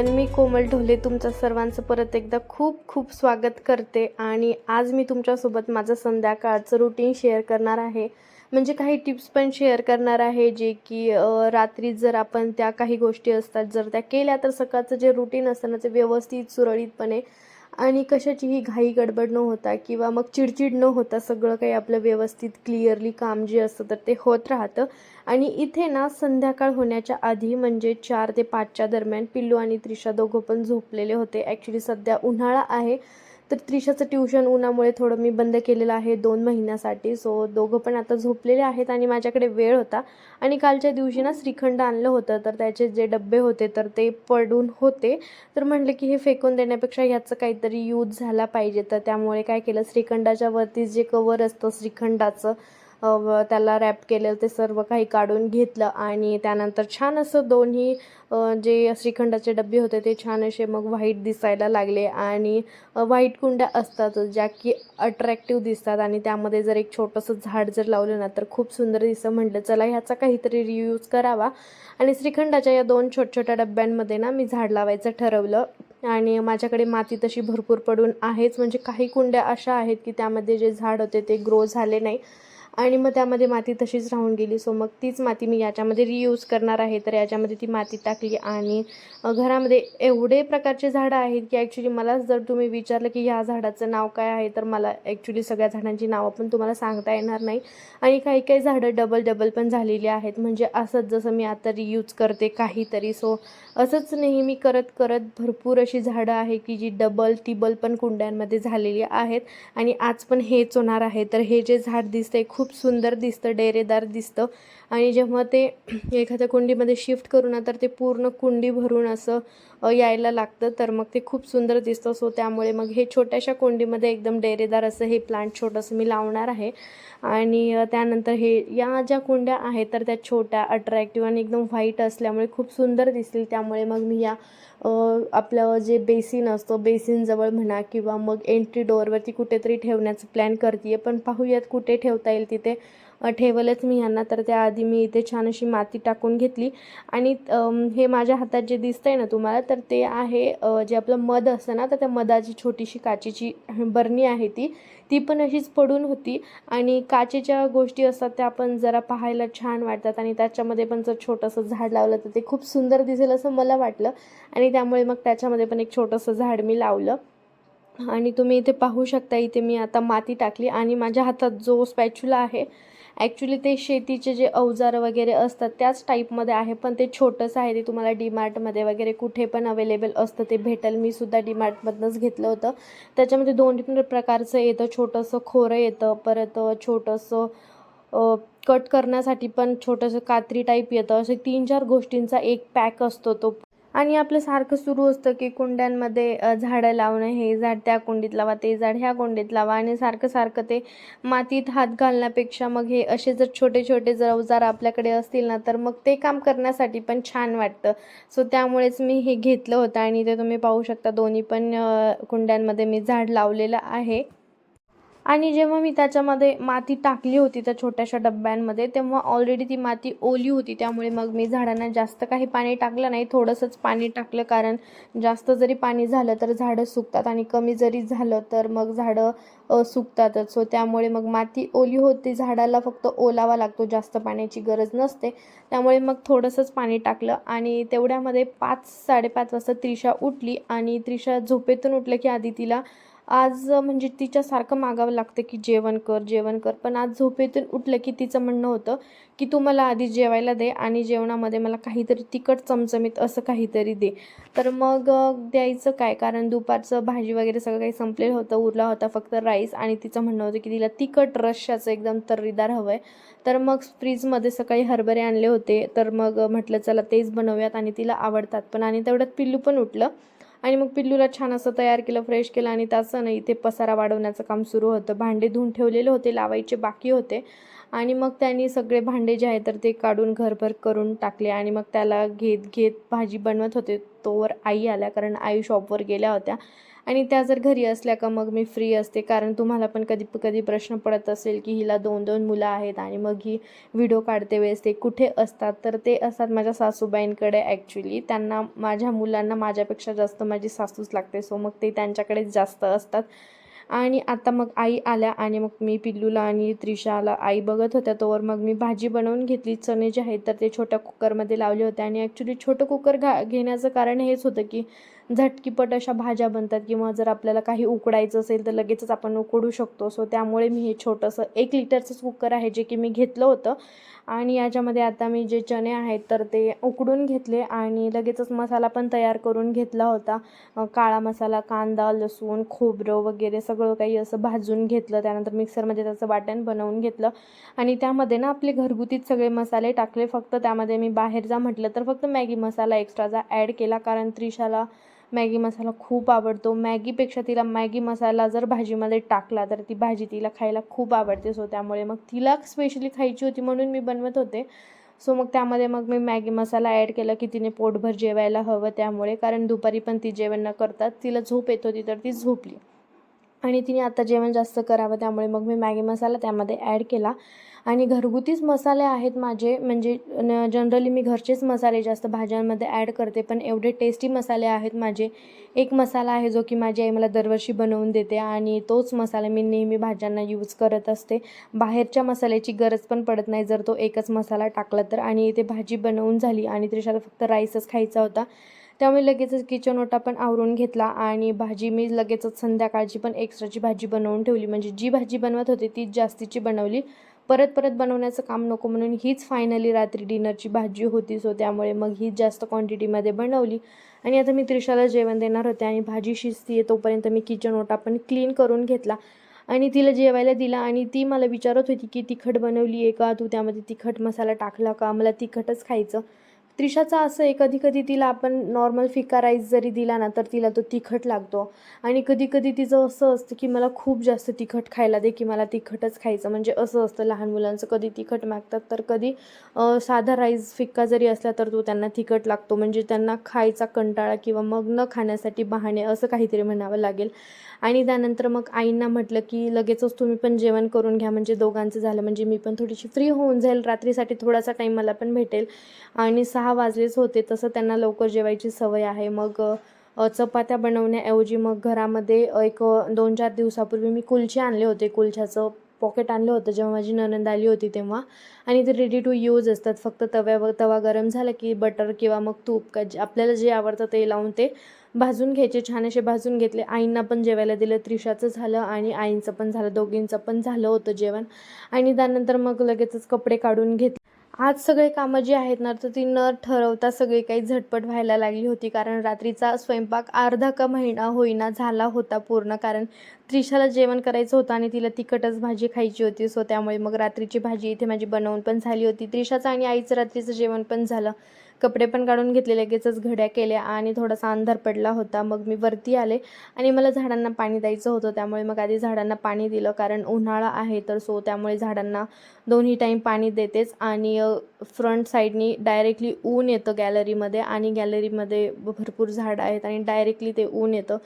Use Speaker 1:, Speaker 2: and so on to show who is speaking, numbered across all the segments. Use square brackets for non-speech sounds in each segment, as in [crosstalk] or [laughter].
Speaker 1: Everyone मी कोमल ढोले तुमचं सर्वांचं परत एकदा खूप खूप स्वागत करते. आणि आज मी तुमच्यासोबत माझं संध्याकाळचं रुटीन शेअर करणार आहे. म्हणजे काही टिप्स पण शेअर करणार आहे जे की रात्री जर आपण त्या काही गोष्टी असतात जर त्या केल्या तर सकाळचं जे रुटीन असतं ना ते व्यवस्थित सुरळीतपणे आणि कशाचीही घाई गडबड न होता किंवा मग चिडचिड न होता सगळं काही आपलं व्यवस्थित क्लिअरली काम जे असतं तर ते होत राहतं. आणि इथे ना संध्याकाळ होण्याच्या आधी म्हणजे चार ते पाचच्या दरम्यान पिल्लू आणि त्रिशा दोघं पण झोपलेले होते. ॲक्च्युली सध्या उन्हाळा आहे. तर त्रिशाचं ट्युशन उन्हामुळे थोडं मी बंद केलेलं आहे दोन महिन्यासाठी. सो दोघं पण आता झोपलेले आहेत आणि माझ्याकडे वेळ होता. आणि कालच्या दिवशी ना श्रीखंड आणलं होतं तर त्याचे जे डब्बे होते तर ते पडून होते. तर म्हटलं की हे फेकून देण्यापेक्षा ह्याचं काहीतरी यूज झाला पाहिजे. तर त्यामुळे काय केलं श्रीखंडाच्या वरती जे कवर असतं श्रीखंडाचं त्याला रॅप केलेलं ते सर्व काही काढून घेतलं आणि त्यानंतर छान असं दोन्ही जे श्रीखंडाचे डबे होते ते छान असे मग व्हाईट दिसायला लागले आणि व्हाईट कुंड्या असतात ज्या की अट्रॅक्टिव्ह दिसतात आणि त्यामध्ये जर एक छोटंसं झाड जर लावलं ना तर खूप सुंदर दिसतं. म्हटलं चला ह्याचा काहीतरी रियूज करावा. आणि श्रीखंडाच्या या दोन छोट छोट्या डब्यांमध्ये ना मी झाड लावायचं ठरवलं आणि माझ्याकडे माती तशी भरपूर पडून आहेच. म्हणजे काही कुंड्या अशा आहेत की त्यामध्ये जे झाड होते ते ग्रो झाले नाही. आणि मग त्यामध्ये माती तशीच राहून गेली. सो मग तीच माती मी याच्यामध्ये रियूज करणार आहे. तर याच्यामध्ये ती माती टाकली आणि घरामध्ये एवढे प्रकारचे झाडं आहेत की ॲक्च्युली मला जर तुम्ही विचारलं की ह्या झाडाचं नाव काय आहे तर मला ॲक्च्युली सगळ्या झाडांची नावं पण तुम्हाला सांगता येणार नाही. आणि काही काही झाडं डबल डबल पण झालेली आहेत. म्हणजे असंच जसं मी आता रियूज करते काहीतरी. सो असंच नेहमी करत करत भरपूर अशी झाडं आहे की जी डबल टिबल पण कुंड्यांमध्ये झालेली आहेत. आणि आज पण हेच होणार आहे. तर हे जे झाड दिसतंय खूप खूप सुंदर दिसतं डेरेदार दिसतं. आणि जेव्हा ते एखाद्या कुंडीमध्ये शिफ्ट करू ना तर ते पूर्ण कुंडी भरून असं यायला लागतं तर मग ते खूप सुंदर दिसतं. सो त्यामुळे मग हे छोट्याशा कुंडीमध्ये एकदम डेरेदार असं हे प्लांट छोटंसं मी लावणार आहे. आणि त्यानंतर हे या ज्या कुंड्या आहेत तर त्या छोट्या अट्रॅक्टिव्ह आणि एकदम व्हाईट असल्यामुळे खूप सुंदर दिसतील. त्यामुळे मग मी या आपलं जे बेसिन असतो बेसिनजवळ म्हणा किंवा मग एंट्री डोअरवरती कुठेतरी ठेवण्याचं प्लॅन करते आहे पण पाहूयात कुठे ठेवता येईल तिथे. ठेवलंच मी ह्यांना तर त्याआधी मी इथे छान अशी माती टाकून घेतली. आणि हे माझ्या हातात जे दिसतंय ना तुम्हाला तर ते आहे जे आपलं मध असतं ना तर त्या मधाची छोटीशी काचेची [clears throat] बरणी आहे ती. ती पण अशीच पडून होती. आणि काचेच्या गोष्टी असतात त्या पण जरा पाहायला छान वाटतात. आणि त्याच्यामध्ये पण जर छोटंसं झाड लावलं तर ते खूप सुंदर दिसेल असं मला वाटलं. आणि त्यामुळे मग त्याच्यामध्ये पण एक छोटंसं झाड मी लावलं. आणि तुम्ही इथे पाहू शकता इथे मी आता माती टाकली. आणि माझ्या हातात जो स्पॅच्युला आहे ॲक्च्युली ते शेतीचे जे अवजार वगैरे असतात त्याच टाईपमध्ये आहे पण ते छोटंसं आहे ते तुम्हाला डीमार्टमध्ये वगैरे कुठे पण अवेलेबल असतं ते भेटेल. मी सुद्धा डीमार्टमधनंच घेतलं होतं. त्याच्यामध्ये दोन तीन प्रकारचं येतं छोटंसं खोरं येतं परत छोटंसं कट करण्यासाठी पण छोटंसं कात्री टाईप येतं. असे तीन चार गोष्टींचा एक पॅक असतो तो. आणि आपलं सारखं सुरू असतं की कुंड्यांमध्ये झाडं लावणं हे झाड त्या कुंडीत लावा ते झाड ह्या कुंडीत लावा आणि सारखं सारखं ते मातीत हात घालण्यापेक्षा मग हे असे जर छोटे छोटे जर अवजार आपल्याकडे असतील ना तर मग ते काम करण्यासाठी पण छान वाटतं. सो त्यामुळेच मी हे घेतलं होतं आणि ते तुम्ही पाहू शकता. दोन्ही पण कुंड्यांमध्ये मी झाड लावलेलं आहे. आणि जेव्हा मी त्याच्यामध्ये माती टाकली होती त्या छोट्याशा डब्यांमध्ये तेव्हा ऑलरेडी ती माती ओली होती. त्यामुळे मग मी झाडांना जास्त काही पाणी टाकलं नाही. थोडंसंच पाणी टाकलं कारण जास्त जरी पाणी झालं तर झाडं सुकतात आणि कमी जरी झालं तर मग झाडं सुकतातच. सो त्यामुळे मग माती ओली होती. झाडाला फक्त ओलावा लागतो. जास्त पाण्याची गरज नसते. त्यामुळे मग थोडंसंच पाणी टाकलं आणि तेवढ्यामध्ये पाच साडेपाच वाजता त्रिशा उठली आणि त्रिशा झोपेतून उठलं की आधी तिला आज म्हणजे तिच्यासारखं मागावं लागतं की जेवण कर जेवण कर. पण आज झोपेतून उठलं की तिचं म्हणणं होतं की तू मला आधी जेवायला दे आणि जेवणामध्ये मला काहीतरी तिखट चमचमीत असं काहीतरी दे. तर मग द्यायचं काय? कारण दुपारचं भाजी वगैरे सगळं काही संपलेलं होतं उरला होता फक्त राईस आणि तिचं म्हणणं होतं की तिला तिखट रश्याचं एकदम तर्रीदार हवं आहे तर मग फ्रीजमध्ये सकाळी हरभरे आणले होते. तर मग म्हटलं चला तेच बनवूयात आणि तिला आवडतात पण आणि तेवढ्यात पिल्लू पण उठलं. आणि मग पिल्लूला छान असं तयार केलं फ्रेश केलं आणि त्याचं ना इथे पसारा वाढवण्याचं काम सुरू होतं. भांडे धुवून ठेवलेले होते लावायचे बाकी होते. आणि मग त्यांनी सगळे भांडे जे आहे तर ते काढून घरभर करून टाकले आणि मग त्याला घेत घेत भाजी बनवत होते. तोवर आई आल्या कारण आई शॉपवर गेल्या होत्या. आणि त्या जर घरी असल्या का मग मी फ्री असते. कारण तुम्हाला पण कधी कधी प्रश्न पडत असेल की हिला दोन दोन मुलं आहेत आणि मग ही व्हिडिओ काढते वेळेस ते कुठे असतात. तर ते असतात माझ्या सासूबाईंकडे ॲक्च्युली त्यांना माझ्या मुलांना माझ्यापेक्षा जास्त माझी सासूच लागते. सो मग ते त्यांच्याकडेच जास्त असतात. आणि आता मग आई आल्या आणि मग मी पिल्लूला आणि त्रिशाला आई बघत होत्या. तोवर मग मी भाजी बनवून घेतली. चणे जे आहेत तर ते छोट्या कुकरमध्ये लावले होते. आणि ॲक्च्युली छोटं कुकर घा घेण्याचं कारण हेच होतं की झटकीपट अशा भाज्या बनतात किंवा जर आपल्याला काही उकडायचं असेल तर लगेचच आपण उकडू शकतो. सो त्यामुळे मी हे छोटंसं एक लिटरचंच कुकर आहे जे की मी घेतलं होतं. आणि याच्यामध्ये आता मी जे चणे आहेत तर ते उकडून घेतले आणि लगेचच मसाला पण तयार करून घेतला होता. काळा मसाला कांदा लसूण खोबरं वगैरे सगळं काही असं भाजून घेतलं. त्यानंतर मिक्सरमध्ये त्याचं वाटण बनवून घेतलं. आणि त्यामध्ये ना आपले घरगुतीच सगळे मसाले टाकले. फक्त त्यामध्ये मी बाहेर जा म्हटलं तर फक्त मॅगी मसाला एक्स्ट्राचा ॲड केला. कारण त्रिशाला मॅगी मसाला खूप आवडतो. मॅगीपेक्षा तिला मॅगी मसाला जर भाजीमध्ये टाकला तर ती भाजी तिला खायला खूप आवडते. सो त्यामुळे मग तिला स्पेशली खायची होती म्हणून मी बनवत होते. सो मग त्यामध्ये मग मी मॅगी मसाला ॲड केला की तिने पोटभर जेवायला हवं त्यामुळे. कारण दुपारी पण ती जेवण न करतात तिला झोप येत होती तर ती झोपली. आणि तिने आता जेवण जास्त करावं त्यामुळे मग मी मॅगी मसाला त्यामध्ये ॲड केला. आणि घरगुतीच मसाले आहेत माझे म्हणजे जनरली मी घरचेच मसाले जास्त भाज्यांमध्ये ॲड करते पण एवढे टेस्टी मसाले आहेत माझे. एक मसाला आहे जो की माझी आई मला दरवर्षी बनवून देते आणि तोच मसाला मी नेहमी भाज्यांना यूज करत असते. बाहेरच्या मसाल्याची गरज पण पडत नाही जर तो एकच मसाला टाकला तर. आणि इथे भाजी बनवून झाली आणि त्रिशाला फक्त राईसच खायचा होता. त्यामुळे लगेचच किचन ओटा पण आवरून घेतला आणि भाजी मी लगेचच संध्याकाळची पण एक्स्ट्राची भाजी बनवून ठेवली. म्हणजे जी भाजी बनवत होती तीच जास्तीची बनवली. परत परत बनवण्याचं काम नको म्हणून हीच फायनली रात्री डिनरची भाजी होती. सो त्यामुळे मग हीच जास्त क्वांटिटीमध्ये बनवली. आणि आता मी त्रिशाला जेवण देणार होते आणि भाजी शिजती आहे तोपर्यंत मी किचन ओटा पण क्लीन करून घेतला. आणि तिला जेवायला दिला आणि ती मला विचारत होती की तिखट बनवली आहे का? तू त्यामध्ये तिखट मसाला टाकला का? मला तिखटच खायचं. त्रिशाचं असं आहे कधी कधी तिला आपण नॉर्मल फिका राईस जरी दिला ना तर तिला तो तिखट लागतो. आणि कधी कधी तिचं असं असतं की मला खूप जास्त तिखट खायला दे की मला तिखटच खायचं. म्हणजे असं असतं लहान मुलांचं कधी तिखट मागतात तर कधी साधा राईस फिक्का जरी असला तर तो त्यांना तिखट लागतो. म्हणजे त्यांना खायचा कंटाळा किंवा मग न खाण्यासाठी बहाणे असं काहीतरी म्हणावं लागेल. आणि त्यानंतर मग आईंना म्हटलं की लगेचच तुम्ही पण जेवण करून घ्या. म्हणजे दोघांचं झालं. म्हणजे मी पण थोडीशी फ्री होऊन जाईल. रात्रीसाठी थोडासा टाईम मला पण भेटेल. आणि सहा वाजलेच होते तसं त्यांना लवकर जेवायची सवय आहे. मग चपात्या बनवण्याऐवजी मग घरामध्ये एक दोन चार दिवसापूर्वी मी कुलचे आणले होते. कुलच्याचं पॉकेट आणलं होतं जेव्हा माझी ननंद आली होती तेव्हा. आणि ते रेडी टू यूज असतात. फक्त तव्यावर तवा गरम झाला की बटर किंवा मग तूप का जे आपल्याला जे आवडतं ते लावून ते भाजून घ्यायचे. छान असे भाजून घेतले. आईंना पण जेवायला दिलं. त्रिशाचं झालं आणि आईंचं पण झालं. दोघींचं पण झालं होतं जेवण. आणि त्यानंतर मग लगेचच कपडे काढून घेतले. आज सगळे कामं जी आहेत ना तर ती न ठरवता सगळी काही झटपट व्हायला लागली होती. कारण रात्रीचा स्वयंपाक अर्धा का महिना होईना झाला होता पूर्ण. कारण त्रिशाला जेवण करायचं होतं आणि तिला तिखटच भाजी खायची होती. सो त्यामुळे मग रात्रीची भाजी इथे माझी बनवून पण झाली होती. त्रिशाचं आणि आईचं रात्रीचं जेवण पण झालं. कपडे पण काढून घेतले लगेचच घड्या केल्या आणि थोडासा अंधार पडला होता. मग मी वरती आले आणि मला झाडांना पाणी द्यायचं होतं. त्यामुळे मग आधी झाडांना पाणी दिलं कारण उन्हाळा आहे तर सो त्यामुळे झाडांना दोन्ही टाईम पाणी देतेच आणि फ्रंट साईडनी डायरेक्टली ऊन येतं गॅलरीमध्ये आणि गॅलरीमध्ये भरपूर झाडं आहेत आणि डायरेक्टली ते ऊन येतं.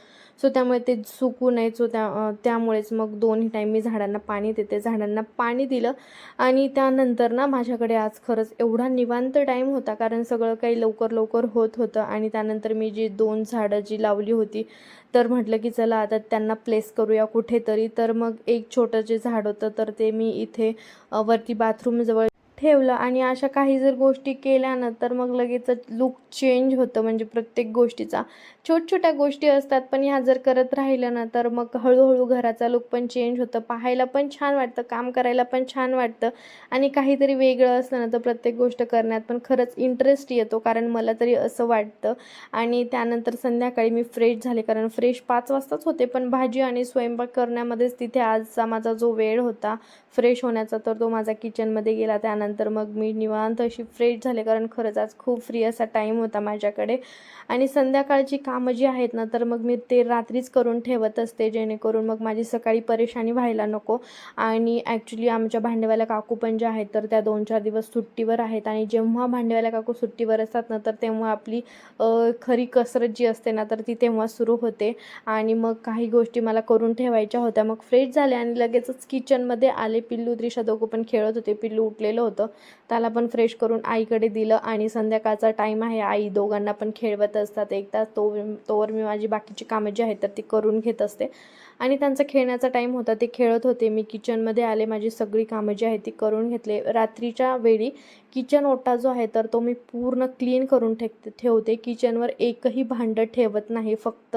Speaker 1: सो त्यामुळे ते सुकू नये. सो त्या त्यामुळेच मग दोन्ही टाईम मी झाडांना पाणी देते. झाडांना पाणी दिलं. आणि त्यानंतर ना माझ्याकडे आज खरंच एवढा निवांत टाईम होता. कारण सगळं काही लवकर लवकर होत होतं. आणि त्यानंतर मी जी दोन झाडं जी लावली होती तर म्हटलं की चला आता त्यांना प्लेस करूया कुठेतरी. तर मग एक छोटं जे झाड होतं तर ते मी इथे वरती बाथरूमजवळ ठेवलं आणि अशा काही जर गोष्टी केल्या ना तर मग लगेचच लुक चेंज होतं. म्हणजे प्रत्येक गोष्टीचा. छोट छोट्या गोष्टी असतात पण ह्या जर करत राहिलं ना तर मग हळूहळू घराचा लुक पण चेंज होतं. पाहायला पण छान वाटतं काम करायला पण छान वाटतं. आणि काहीतरी वेगळं असलं ना तर प्रत्येक गोष्ट करण्यात पण खरंच इंटरेस्ट येतो कारण मला तरी असं वाटतं. आणि त्यानंतर संध्याकाळी मी फ्रेश झाले कारण फ्रेश पाच वाजताच होते पण भाजी आणि स्वयंपाक करण्यामध्येच तिथे आजचा माझा जो वेळ होता फ्रेश होण्याचा तर तो माझा किचनमध्ये गेला. त्यानंतर त्यानंतर मग मी निवांत अशी फ्रेश झाले कारण खरंच आज खूप फ्री असा टाईम होता माझ्याकडे. आणि संध्याकाळची कामं जी आहेत ना तर मग मी ते रात्रीच करून ठेवत असते जेणेकरून मग माझी सकाळी परेशानी व्हायला नको. आणि ॲक्च्युली आमच्या भांडेवाल्या काकू पण ज्या आहेत तर त्या दोन चार दिवस सुट्टीवर आहेत. आणि जेव्हा भांडेवाल्या काकू सुट्टीवर असतात ना तर तेव्हा आपली खरी कसरत जी असते ना तर ती तेव्हा सुरू होते. आणि मग काही गोष्टी मला करून ठेवायच्या होत्या. मग फ्रेश झाले आणि लगेचच किचनमध्ये आले. पिल्लू त्रिशा दोघं पण खेळत होते. पिल्लू उठलेलं होतं. त्याला पण फ्रेश करून आईकडे दिलं आणि संध्याकाळचा टाईम आहे. आई दोघांना पण खेळवत असतात. एक तास तो तोवर मी माझी बाकीची कामं जी आहेत तर ती करून घेत असते. आणि त्यांचा खेळण्याचा टाईम होता. ते खेळत होते. मी किचनमध्ये आले. माझी सगळी कामं जी आहेत ती करून घेतले. रात्रीच्या वेळी किचन ओटा जो आहे तर तो मी पूर्ण क्लीन करून ठेक ठेवते. किचनवर एकही भांडं ठेवत नाही. फक्त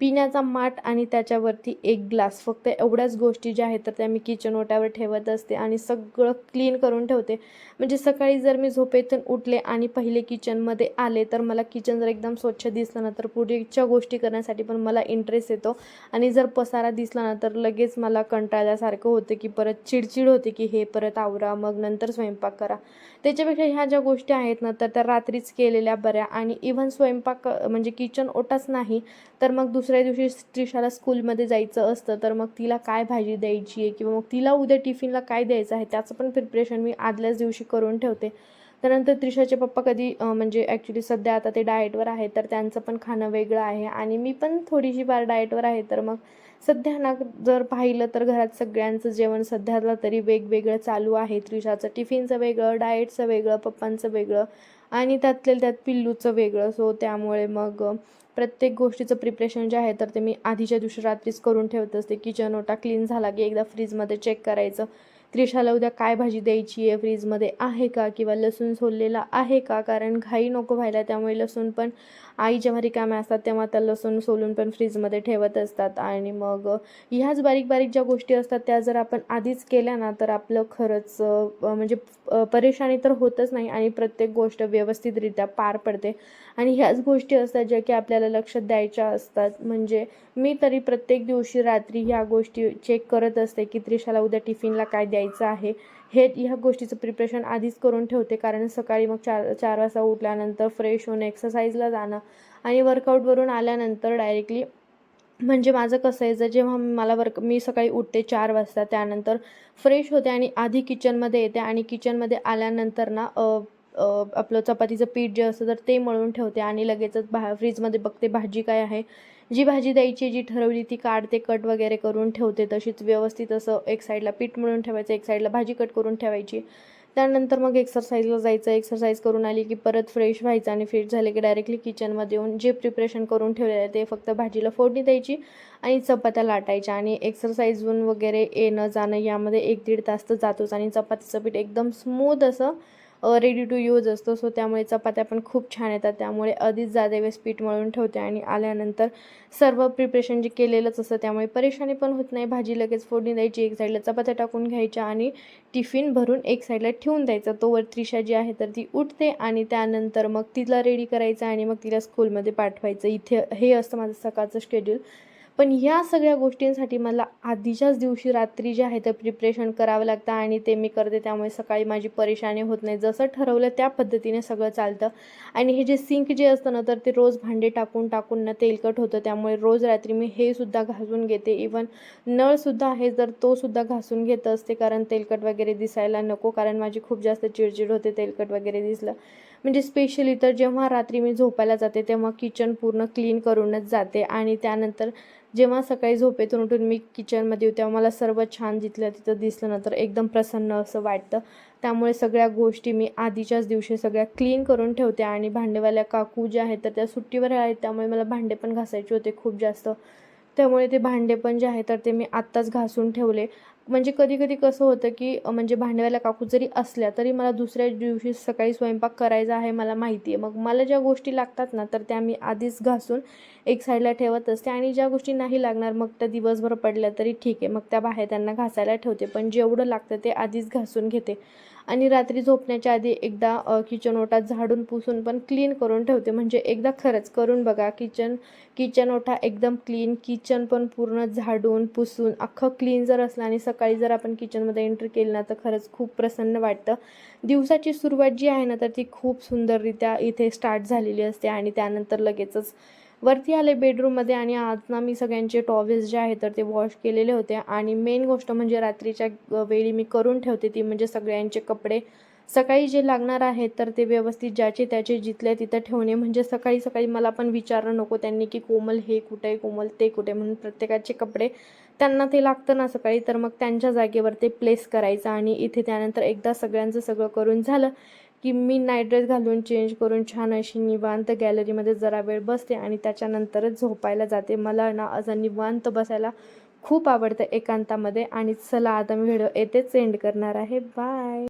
Speaker 1: पिण्याचा माठ आणि त्याच्यावरती एक ग्लास फक्त एवढ्याच गोष्टी ज्या आहेत तर त्या मी किचन ओट्यावर ठेवत असते आणि सगळं क्लीन करून ठेवते. म्हणजे सकाळी जर मी झोपेतून उठले आणि पहिले किचनमध्ये आले तर मला किचन जर एकदम स्वच्छ दिसलं ना तर पुढच्या गोष्टी करण्यासाठी पण मला इंटरेस्ट येतो. आणि जर पसारा दिसला ना तर लगेच मला कंटाळल्यासारखं होतं की परत चिडचिड होते की हे परत आवरा मग नंतर स्वयंपाक करा. त्याच्यापेक्षा ह्या ज्या गोष्टी आहेत ना तर त्या रात्रीच केलेल्या बऱ्या. आणि इव्हन स्वयंपाक म्हणजे किचन ओटाच नाही तर मग दुसऱ्या दिवशी त्रिशाला स्कूलमध्ये जायचं असतं तर मग तिला काय भाजी द्यायची आहे किंवा मग तिला उद्या टिफिनला काय द्यायचं आहे त्याचं पण प्रिपरेशन मी आदल्याच दिवशी करून ठेवते. त्यानंतर त्रिशाचे पप्पा कधी म्हणजे ॲक्च्युली सध्या आता ते डाएटवर आहे तर त्यांचं पण खाणं वेगळं आहे. आणि मी पण थोडीशी फार डाएटवर आहे तर मग सध्या ना जर पाहिलं तर घरात सगळ्यांचं जेवण सध्याला तरी वेगवेगळं चालू आहे. त्रिशाचं टिफिनचं वेगळं डाएटचं वेगळं पप्पांचं वेगळं आणि त्यातल्या त्यात पिल्लूचं वेगळं. सो त्यामुळे मग प्रत्येक गोष्टीचं प्रिपरेशन जे आहे तर ते मी आधीच्या दिवशी रात्रीच करून ठेवत असते. किचन ओटा क्लीन झाला की एकदा फ्रीजमध्ये चेक करायचं. त्रिशाला उद्या काय भाजी द्यायची आहे? फ्रीजमध्ये आहे का? किंवा लसूण सोललेला आहे का? कारण घाई नको व्हायला त्यामुळे लसूण पण आई जेव्हा रिकाम्या असतात तेव्हा त्या लसूण सोलून पण फ्रीजमध्ये ठेवत असतात. आणि मग ह्याच बारीक बारीक ज्या गोष्टी असतात त्या जर आपण आधीच केल्या ना तर आपलं खरंच म्हणजे परेशानी तर होतच नाही आणि प्रत्येक गोष्ट व्यवस्थितरित्या पार पडते. आणि ह्याच गोष्टी असतात ज्या की आपल्याला लक्ष द्यायच्या असतात. म्हणजे मी तरी प्रत्येक दिवशी रात्री ह्या गोष्टी चेक करत असते की त्रिशाला उद्या टिफिनला काय द्यायचं आहे. हे ह्या गोष्टीचं प्रिपरेशन आधीच करून ठेवते. कारण सकाळी मग चार चार वाजता उठल्यानंतर फ्रेश होऊन एक्सरसाइजला जाणं आणि वर्कआउटवरून आल्यानंतर डायरेक्टली म्हणजे माझं कसं आहे जर जेव्हा मला वर्क मी सकाळी उठते चार वाजता त्यानंतर फ्रेश होते आणि आधी किचनमध्ये येते आणि किचनमध्ये आल्यानंतर ना आपलं चपातीचं पीठ जे असतं तर ते मळून ठेवते आणि लगेचच भा फ्रीजमध्ये बघते भाजी काय आहे. जी भाजी द्यायची जी ठरवली ती काढते कट वगैरे करून ठेवते. तशीच व्यवस्थित असं एक साईडला पीठ मळून ठेवायचं एक साईडला भाजी कट करून ठेवायची. त्यानंतर मग एक्सरसाइजला जायचं. एक्सरसाइज करून आली की परत फ्रेश व्हायचं आणि फ्रेश झाले की डायरेक्टली किचनमध्ये येऊन जे प्रिपरेशन करून ठेवलेलं आहे ते फक्त भाजीला फोडणी द्यायची आणि चपात्या लाटायच्या. आणि एक्सरसाइजहून वगैरे येणं जाणं यामध्ये एक दीड तास तर जातोच आणि चपातीचं पीठ एकदम स्मूथ असं रेडी टू यूज असतो. सो त्यामुळे चपात्या पण खूप छान येतात. त्यामुळे आधीच जादे वेळेस पीठ मळून ठेवते आणि आल्यानंतर सर्व प्रिपरेशन जे केलेलंच असतं त्यामुळे परेशानी पण होत नाही. भाजी लगेच फोडणी द्यायची एक साईडला चपात्या टाकून घ्यायच्या आणि टिफिन भरून एक साईडला ठेवून द्यायचं. तोवर त्रिशा जी आहे तर ती उठते आणि त्यानंतर मग तिला रेडी करायचं आणि मग तिला स्कूलमध्ये पाठवायचं. इथे हे असतं माझं सकाळचं शेड्यूल पण ह्या सगळ्या गोष्टींसाठी मला आधीच्याच दिवशी रात्री जे आहे ते प्रिपरेशन करावं लागतं आणि ते मी करते. त्यामुळे सकाळी माझी परेशानी होत नाही. जसं ठरवलं त्या पद्धतीने सगळं चालतं. आणि हे जे सिंक जे असतं ना तर ते रोज भांडे टाकून टाकून ना तेलकट होतं. त्यामुळे रोज रात्री मी हे सुद्धा घासून घेते. इवन नळसुद्धा आहे तर तो सुद्धा घासून घेत असते कारण तेलकट वगैरे दिसायला नको कारण माझी खूप जास्त चिडचिड होते तेलकट वगैरे दिसलं. म्हणजे स्पेशली तर जेव्हा रात्री मी झोपायला जाते तेव्हा किचन पूर्ण क्लीन करूनच जाते. आणि त्यानंतर जेव्हा सकाळी झोपेतून उठून मी किचनमध्ये येऊ तेव्हा मला सर्व छान जिथलं तिथं दिसलं ना तर एकदम प्रसन्न असं वाटतं. त्यामुळे सगळ्या गोष्टी मी आधीच्याच दिवशी सगळ्या क्लीन करून ठेवते. आणि भांडेवाल्या काकू ज्या आहेत तर त्या सुट्टीवर आहेत त्यामुळे मला भांडे पण घासायचे होते खूप जास्त. त्यामुळे ते भांडे पण जे आहे तर ते मी आत्ताच घासून ठेवले. म्हणजे कधी कधी कसं होतं की म्हणजे भांडेवाल्या काकू जरी असल्या तरी मला दुसऱ्या दिवशी सकाळी स्वयंपाक करायचा आहे मला माहिती आहे. मग मला ज्या गोष्टी लागतात ना तर त्या मी आधीच घासून एक साईडला ठेवत असते. आणि ज्या गोष्टी नाही लागणार मग त्या दिवसभर पडल्या तरी ठीक आहे. मग त्या बाहेर त्यांना घासायला ठेवते. पण जेवढं लागतं ते आधीच घासून घेते. आणि रात्री झोपण्याच्या आधी एकदा किचन ओटा झाडून पुसून पण क्लीन करून ठेवते. म्हणजे एकदा खरंच करून बघा किचन किचन ओटा एकदम क्लीन किचन पण पूर्ण झाडून पुसून अख्खं क्लीन जर असलं आणि सकाळी जर आपण किचनमध्ये एंट्री केली ना तर खरंच खूप प्रसन्न वाटतं. दिवसाची सुरुवात जी आहे ना तर ती खूप सुंदररित्या इथे स्टार्ट झालेली असते आणि त्यानंतर लगेचच वरती आले बेडरूममध्ये आणि आज ना मी सगळ्यांचे टॉवेल्स जे आहे तर ते वॉश केलेले होते. आणि मेन गोष्ट म्हणजे रात्रीच्या वेळी मी करून ठेवते ती म्हणजे सगळ्यांचे कपडे. सकाळी जे लागणार आहेत तर ते व्यवस्थित ज्याचे त्याचे जिथले तिथं ठेवणे. म्हणजे सकाळी सकाळी मला पण विचारणं नको त्यांनी की कोमल हे कुठे आहे कोमल ते कुठे म्हणून प्रत्येकाचे कपडे. त्यांना ते लागतं ना सकाळी तर मग त्यांच्या जागेवर ते प्लेस करायचं आणि इथे त्यानंतर एकदा सगळ्यांचं सगळं करून झालं. की मी नाईट ड्रेस घालून चेंज करून छान अशी निवांत गॅलरीमध्ये जरा वेळ बसते आणि त्याच्यानंतरच झोपायला जाते. मला ना असं निवांत बसायला खूप आवडतं एकांतामध्ये. आणि चला आता मी व्हिडिओ येथेच एंड करणार आहे. बाय